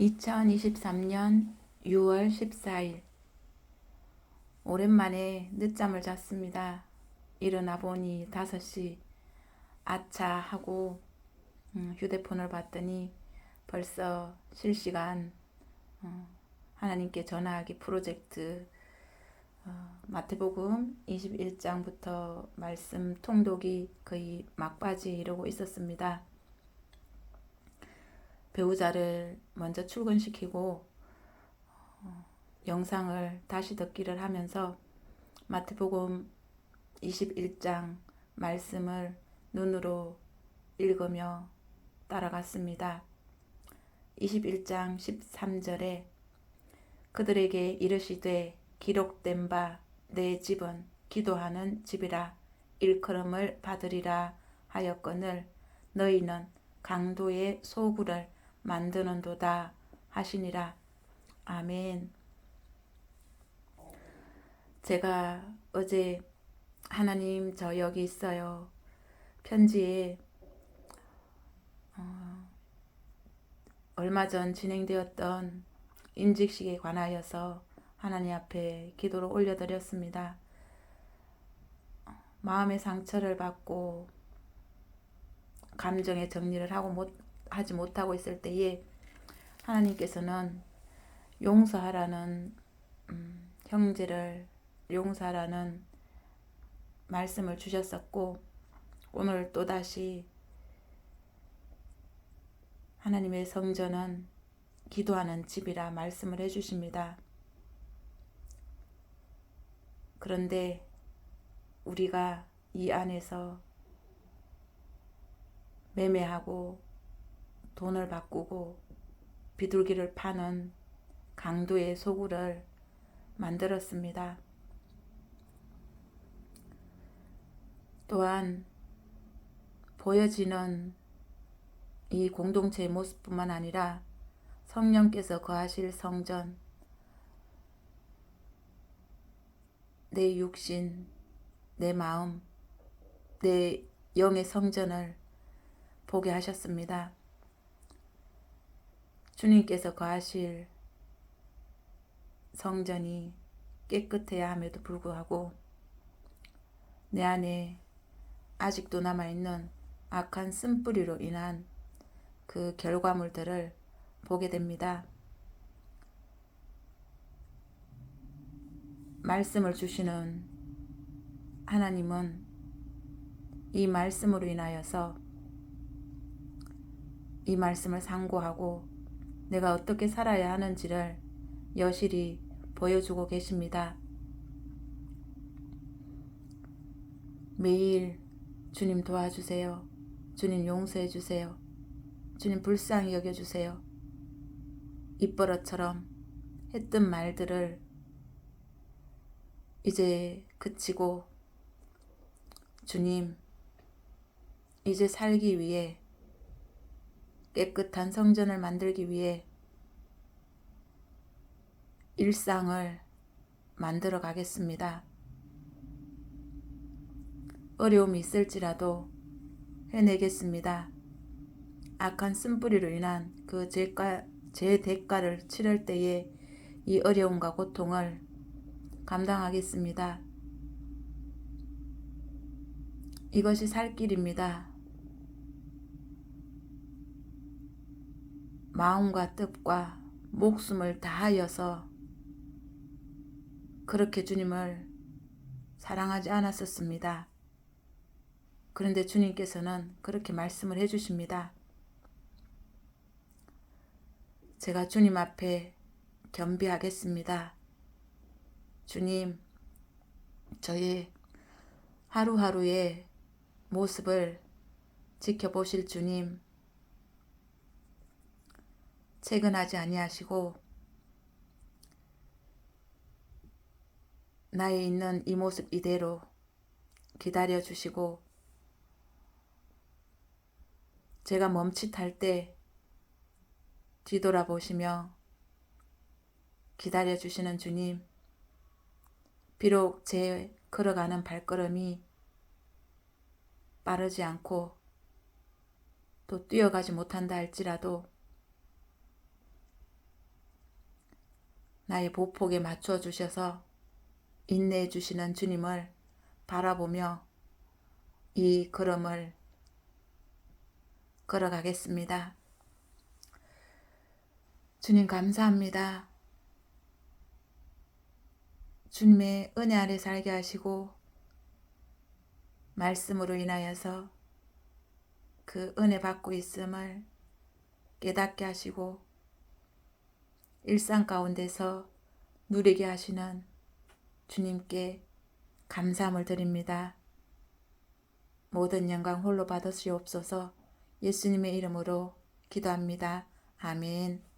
2023년 6월 14일 오랜만에 늦잠을 잤습니다. 일어나 보니 5시 아차 하고 음, 휴대폰을 봤더니 벌써 실시간 어, 하나님께 전화하기 프로젝트 어, 마태복음 21장부터 말씀 통독이 거의 막바지에 이르고 있었습니다. 배우자를 먼저 출근시키고 어, 영상을 다시 듣기를 하면서 마태복음 21장 말씀을 눈으로 읽으며 따라갔습니다. 21장 13절에 그들에게 이르시되 기록된 바 내 집은 기도하는 집이라 일컬음을 받으리라 하였거늘 너희는 강도의 소굴을 만드는도다 하시니라. 아멘. 제가 어제 하나님 저 여기 있어요. 편지에 어, 얼마 전 진행되었던 인직식에 관하여서 하나님 앞에 기도를 올려드렸습니다. 마음의 상처를 받고 감정의 정리를 하고 못 하지 못하고 있을 때에 하나님께서는 용서하라는 음, 형제를 용서하라는 말씀을 주셨었고 오늘 또 다시 하나님의 성전은 기도하는 집이라 말씀을 해주십니다. 그런데 우리가 이 안에서 매매하고 돈을 바꾸고 비둘기를 파는 강도의 소굴을 만들었습니다. 또한 보여지는 이 공동체의 모습뿐만 아니라 성령께서 거하실 성전, 내 육신, 내 마음, 내 영의 성전을 보게 하셨습니다. 주님께서 거하실 성전이 깨끗해야 함에도 불구하고 내 안에 아직도 남아있는 악한 쓴뿌리로 인한 그 결과물들을 보게 됩니다. 말씀을 주시는 하나님은 이 말씀으로 인하여서 이 말씀을 상고하고 내가 어떻게 살아야 하는지를 여실히 보여주고 계십니다. 매일 주님 도와주세요. 주님 용서해 주세요. 주님 불쌍히 여겨 주세요. 입버릇처럼 했던 말들을 이제 그치고 주님 이제 살기 위해 깨끗한 성전을 만들기 위해 일상을 만들어 가겠습니다. 어려움이 있을지라도 해내겠습니다. 악한 쓴뿌리로 인한 그 죄가, 제 대가를 치를 때에 이 어려움과 고통을 감당하겠습니다. 이것이 살 길입니다. 마음과 뜻과 목숨을 다하여서 그렇게 주님을 사랑하지 않았었습니다. 그런데 주님께서는 그렇게 말씀을 해주십니다. 제가 주님 앞에 겸비하겠습니다. 주님, 저의 하루하루의 모습을 지켜보실 주님, 채근하지 아니하시고 나에 있는 이 모습 이대로 기다려 주시고 제가 멈칫할 때 뒤돌아보시며 기다려 주시는 주님 비록 제 걸어가는 발걸음이 빠르지 않고 또 뛰어가지 못한다 할지라도 나의 보폭에 맞춰 주셔서 인내해 주시는 주님을 바라보며 이 걸음을 걸어가겠습니다. 주님 감사합니다. 주님의 은혜 아래 살게 하시고 말씀으로 인하여서 그 은혜 받고 있음을 깨닫게 하시고 일상 가운데서 누리게 하시는 주님께 감사함을 드립니다. 모든 영광 홀로 받으시옵소서 예수님의 이름으로 기도합니다. 아멘.